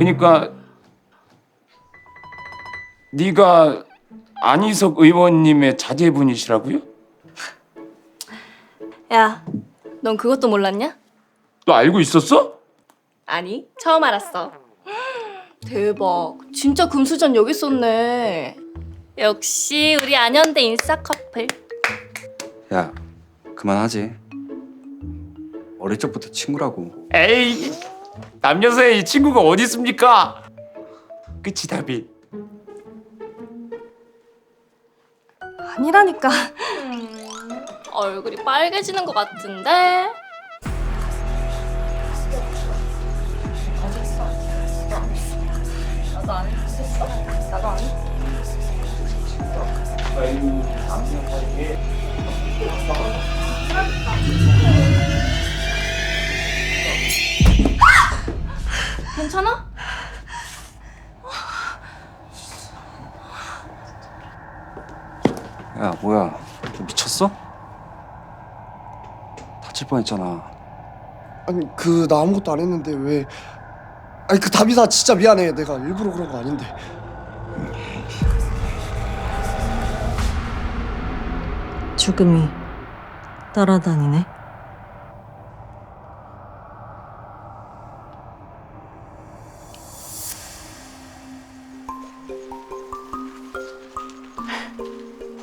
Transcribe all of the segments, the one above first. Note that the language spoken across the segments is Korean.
그러니까 네가 안희석 의원님의 자제분이시라고요? 야, 넌 그것도 몰랐냐? 너 알고 있었어? 아니, 처음 알았어. 대박, 진짜 금수전 여기 있었네. 역시 우리 안현대 인싸 커플. 야 그만하지 어릴 적부터 친구라고 에이 남녀 사이에 친구가 어디 있습니까? 그치 답이 아니라니까. 얼굴이 빨개지는 것 같은데. 괜찮아? 야 뭐야 너 미쳤어? 다칠 뻔했잖아 아니 그 나 아무것도 안 했는데 왜 아니 그 다비사 진짜 미안해 내가 일부러 그런 거 아닌데 죽음이 따라다니네.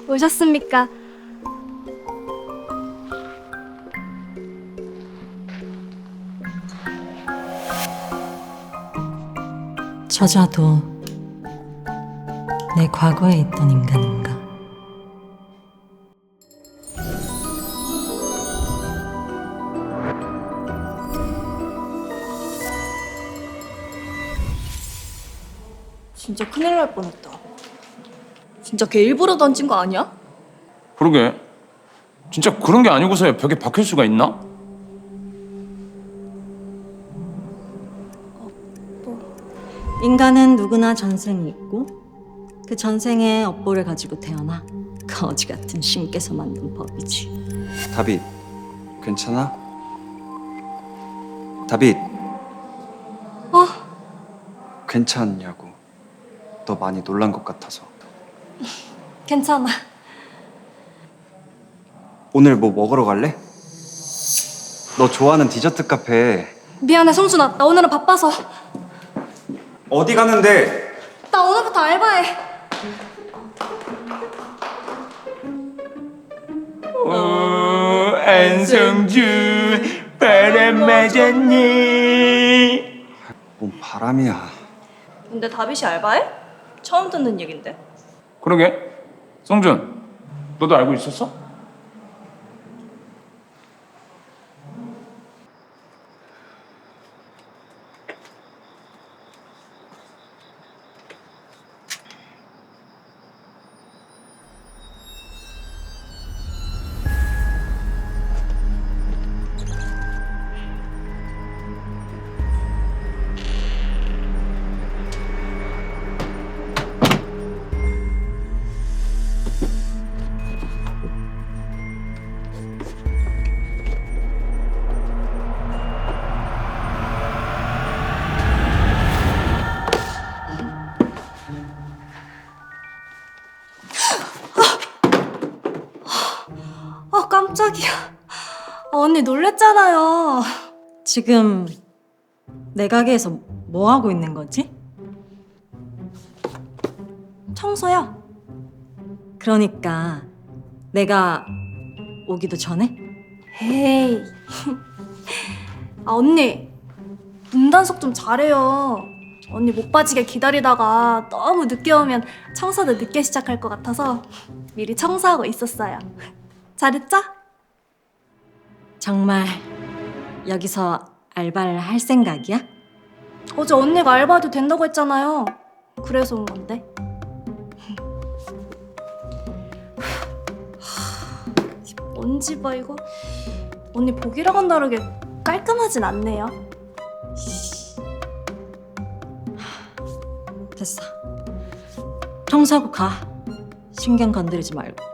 오셨습니까? 저자도 내 과거에 있던 인간인가. 진짜 큰일 날 뻔했다. 진짜 걔 일부러 던진 거 아니야? 그러게 진짜 그런 게 아니고서야 벽에 박힐 수가 있나? 인간은 누구나 전생이 있고 그 전생의 업보를 가지고 태어나 거지 같은 신께서 만든 법이지. 다빗 괜찮아? 다빗 어? 괜찮냐고 너 많이 놀란 것 같아서 괜찮아. 오늘 뭐 먹으러 갈래? 너 좋아하는 디저트 카페 미안해 성준아. 나 오늘은 바빠서. 어디 가는데? 나 오늘부터 알바해. 오 안성준 바람 맞았니? 뭔 바람이야 근데 다빗이 알바해? 처음 듣는 얘긴데. 그러게 성준 너도 알고 있었어? 언니 놀랬잖아요. 지금 내 가게에서 뭐 하고 있는 거지? 청소야. 그러니까 내가 오기도 전에 에이. 아 언니 문단속 좀 잘해요. 언니 못 빠지게 기다리다가 너무 늦게 오면 청소도 늦게 시작할 것 같아서 미리 청소하고 있었어요. 잘했죠? 정말 여기서 알바를 할 생각이야? 어제 언니가 알바도 된다고 했잖아요. 그래서 온 건데. 뭔지 봐 이거. 언니 보기랑은 다르게 깔끔하진 않네요. 됐어. 청소하고 가. 신경 건드리지 말고.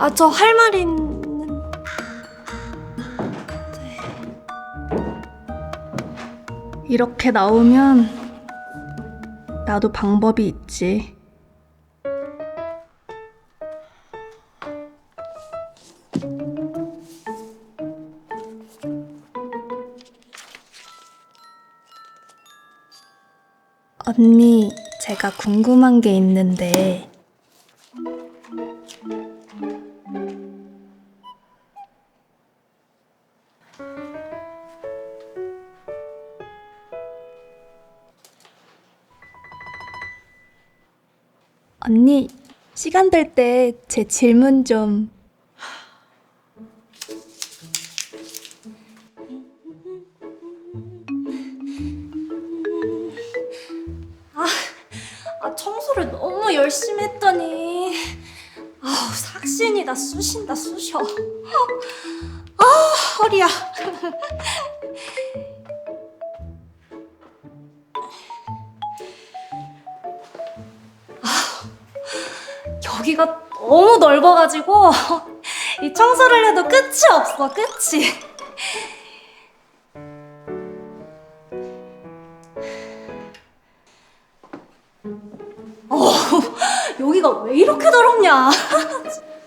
아 저 할말 있는. 이렇게 나오면 나도 방법이 있지. 언니, 제가 궁금한 게 있는데 언니, 시간 될 때 제 질문 좀 아, 청소를 너무 열심히 했더니 아우, 삭신이다 쑤신다 쑤셔. 아, 허리야. 여기가 너무 넓어가지고 이 청소를 해도 끝이 없어, 끝이. 여기가 왜 이렇게 더럽냐?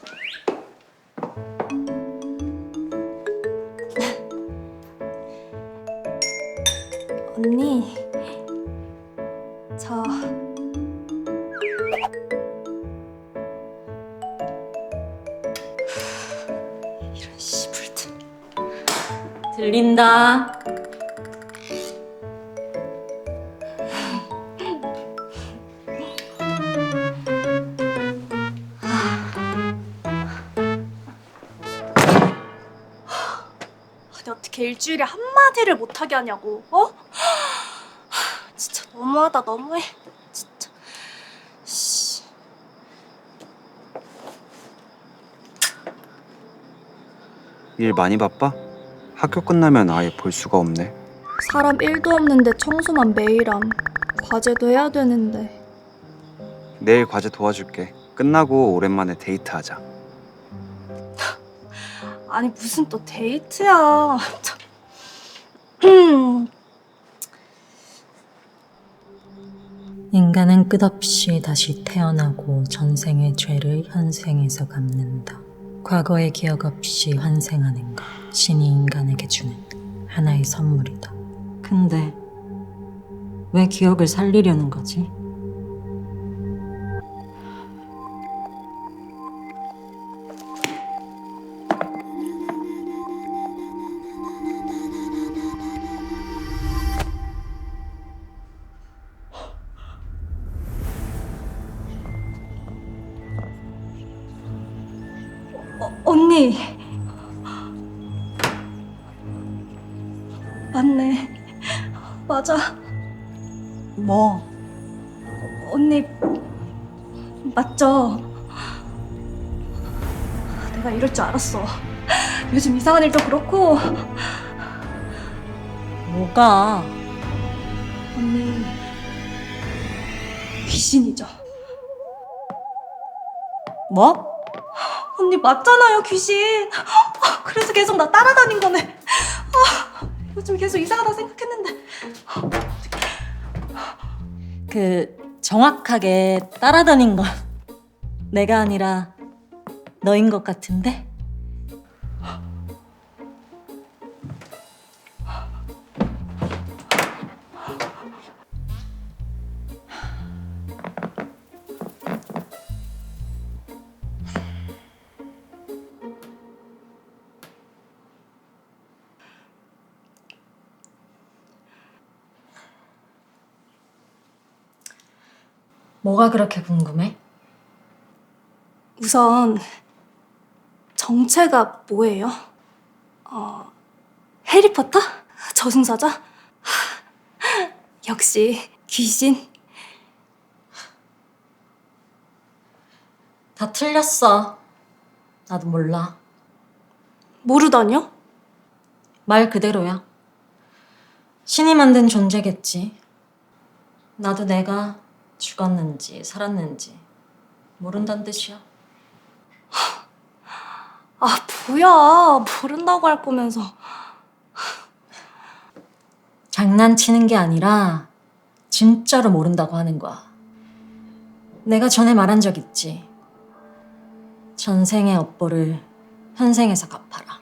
들린다. 아니 어떻게 일주일에 한 마디를 못하게 하냐고? 어? 진짜 너무하다 너무해. 진짜. 씨. 일 많이 바빠? 학교 끝나면 아예 볼 수가 없네. 사람 1도 없는데 청소만 매일 함. 과제도 해야 되는데. 내일 과제 도와줄게. 끝나고 오랜만에 데이트하자. 아니 무슨 또 데이트야. 참. 음. 인간은 끝없이 다시 태어나고 전생의 죄를 현생에서 갚는다. 과거의 기억 없이 환생하는 것, 신이 인간에게 주는 하나의 선물이다. 근데 왜 기억을 살리려는 거지? 언니. 맞네. 맞아. 뭐? 언니 맞죠? 내가 이럴 줄 알았어. 요즘 이상한 일도 그렇고 뭐가? 언니 귀신이죠. 뭐? 언니 맞잖아요 귀신. 그래서 계속 나 따라다닌 거네. 아, 요즘 계속 이상하다 생각했는데 그 정확하게 따라다닌 건 내가 아니라 너인 것 같은데? 뭐가 그렇게 궁금해? 우선 정체가 뭐예요? 어 해리포터? 저승사자? 역시 귀신. 다 틀렸어. 나도 몰라. 모르다뇨? 말 그대로야. 신이 만든 존재겠지. 나도 내가 죽었는지 살았는지 모른다는 뜻이야. 아 뭐야 모른다고 할 거면서 자, 장난치는 게 아니라 진짜로 모른다고 하는 거야. 내가 전에 말한 적 있지. 전생의 업보를 현생에서 갚아라.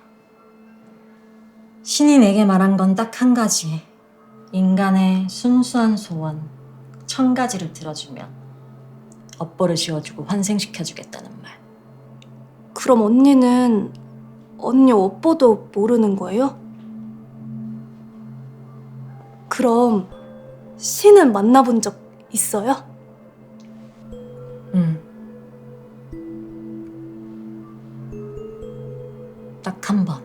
신이 내게 말한 건 딱 한 가지. 인간의 순수한 소원, 천 가지를 들어주면 업보를 지워주고 환생시켜주겠다는 말. 그럼 언니는 언니 오빠도 모르는 거예요? 그럼 신은 만나본 적 있어요? 응. 딱 한 번.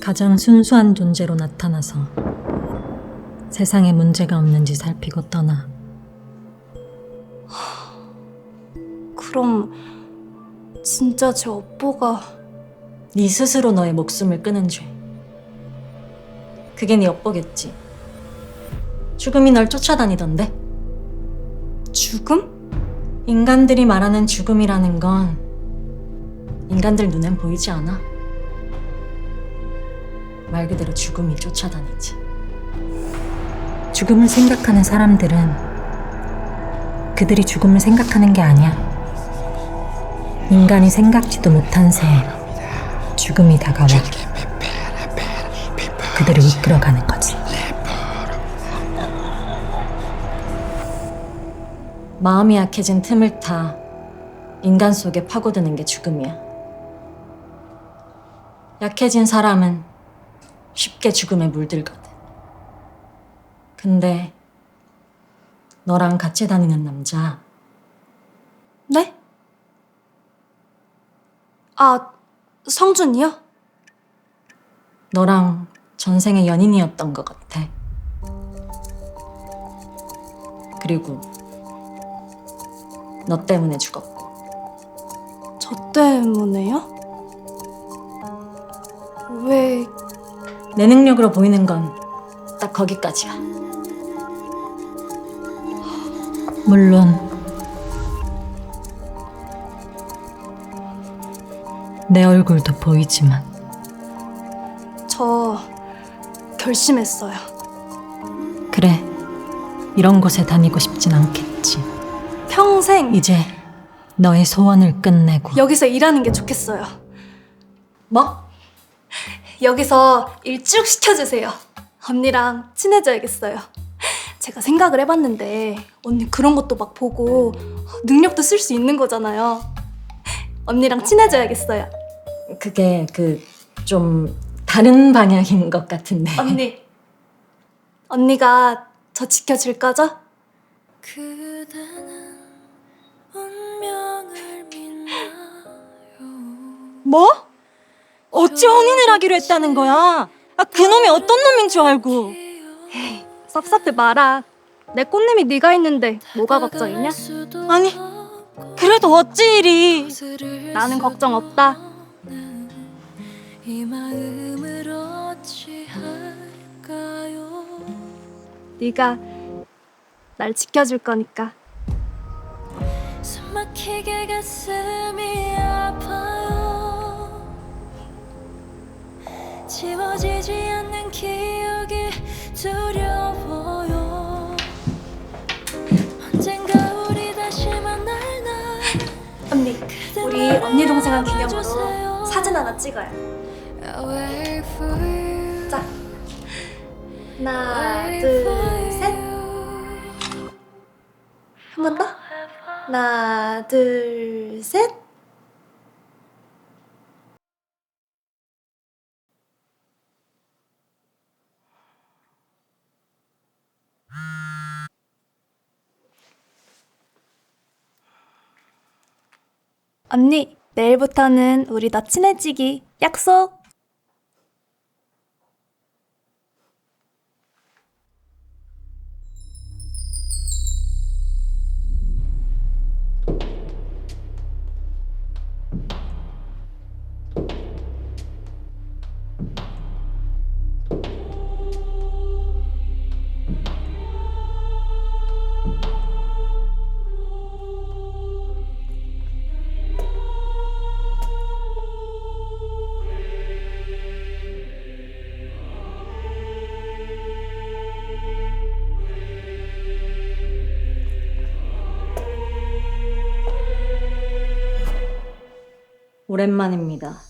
가장 순수한 존재로 나타나서 세상에 문제가 없는지 살피고 떠나. 그럼 진짜 제 오빠가 네 스스로 너의 목숨을 끊은 죄. 그게 네 엿보겠지. 죽음이 널 쫓아다니던데. 죽음? 인간들이 말하는 죽음이라는 건 인간들 눈엔 보이지 않아. 말 그대로 죽음이 쫓아다니지. 죽음을 생각하는 사람들은 그들이 죽음을 생각하는 게 아니야. 인간이 생각지도 못한 새에 죽음이 다가와 그들을 이끌어가는 거지. 마음이 약해진 틈을 타 인간 속에 파고드는 게 죽음이야. 약해진 사람은 쉽게 죽음에 물들거든. 근데 너랑 같이 다니는 남자 네? 아, 성준이요? 너랑 전생의 연인이었던 것 같아. 그리고 너 때문에 죽었고. 저 때문에요? 왜 내 능력으로 보이는 건 딱 거기까지야. 물론 내 얼굴도 보이지만 저 결심했어요. 그래 이런 곳에 다니고 싶진 않겠지. 평생 이제 너의 소원을 끝내고 여기서 일하는 게 좋겠어요. 뭐? 여기서 일 쭉 시켜주세요. 언니랑 친해져야겠어요. 제가 생각을 해봤는데 언니 그런 것도 막 보고 능력도 쓸 수 있는 거잖아요. 언니랑 친해져야겠어요. 그게 그 좀 다른 방향인 것 같은데. 언니. 언니가 저 지켜줄 거죠? 그대는 운명을 믿나요? 뭐? 어찌 혼인을 하기로 했다는 거야? 아, 그놈이 어떤 놈인 줄 알고. 섭섭해 마라. 내 꽃님이 네가 있는데 뭐가 걱정이냐? 아니, 그래도 어찌 이리. 나는 걱정 없다. 이 마음을 어찌 할까요? 네가 날 지켜줄 거니까. 숨 막히게 가슴이 아파요 지워지지 않는 기억이 두려워요 언젠가 우리 다시 만날 날 언니, 우리 언니 동생한 기념으로. 사진 하나 찍어요. 자, 하나, 둘, 셋. 한 번 더. 하나, 둘, 셋. 언니, 내일부터는 우리 더 친해지기 약속. 오랜만입니다.